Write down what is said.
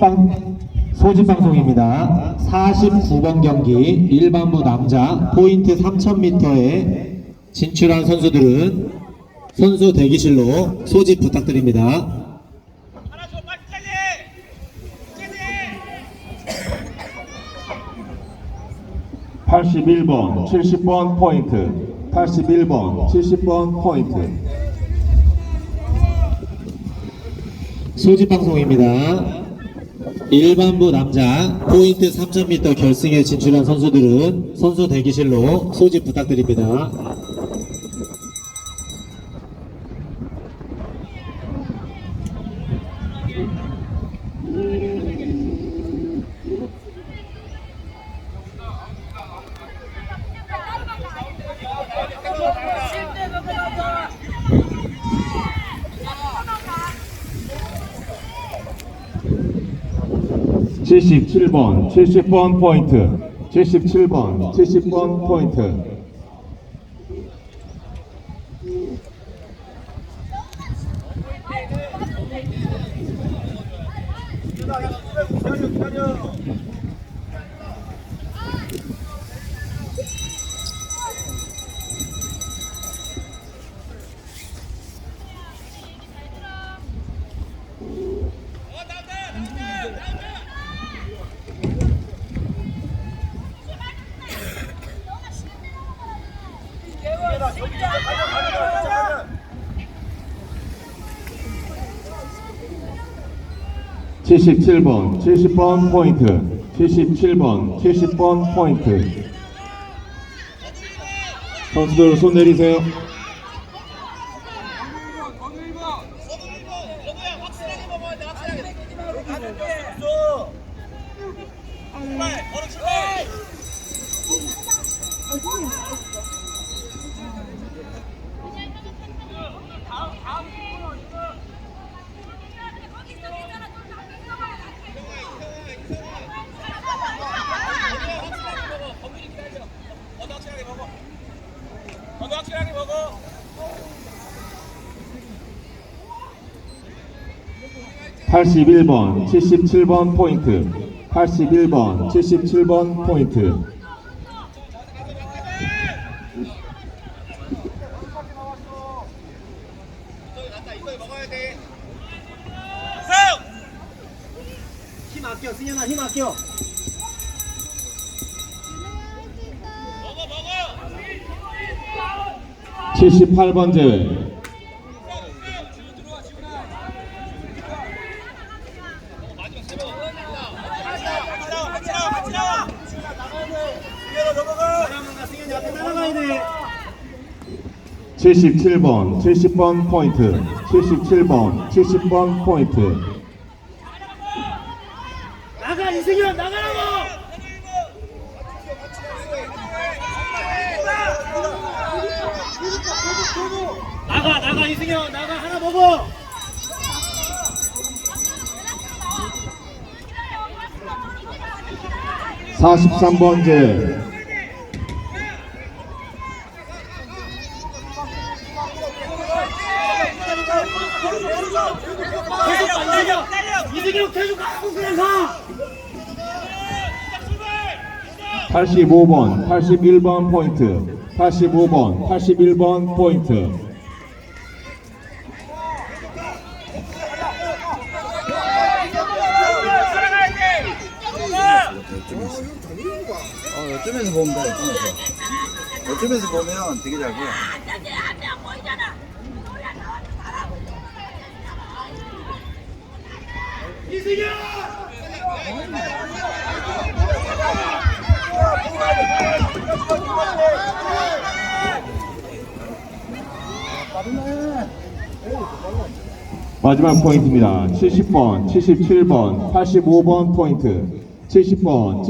빵 소집 방송입니다. 49번 경기 일반부 남자 포인트 3000m에 진출한 선수들은 선수 대기실로 소집 부탁드립니다. 81번, 70번 포인트. 81번, 70번 포인트. 소집 방송입니다. 일반부 남자 포인트 3000m 결승에 진출한 선수들은 선수 대기실로 소집 부탁드립니다. 77번, 70번 포인트, 77번, 70번 포인트. 기다려, 기다려, 기다려. 77번, 70번 포인트, 77번, 70번 포인트. 선수들 손 내리세요. 건강 확실하게 먹어. 팔십일 번 77번 포인트. 81번, 77번 포인트. 힘 아껴 승현아 힘 아껴 78번 제외 77번, 70번 포인트, 77번, 70번 포인트. 나가 이승현 나가라고! 나가 나가 이승현 나가 하나 먹어 43번 제외. 계속 가 이승현 이승현 계속 가고 그냥 가 85번, 81번 포인트. 85번, 81번 포인트. 어, 어쩌면서 보면 돼. 어쩌면서 보면 되게 잘 보여. 마지막 포인트입니다. 70번, 77번, 85번 포인트. 70번,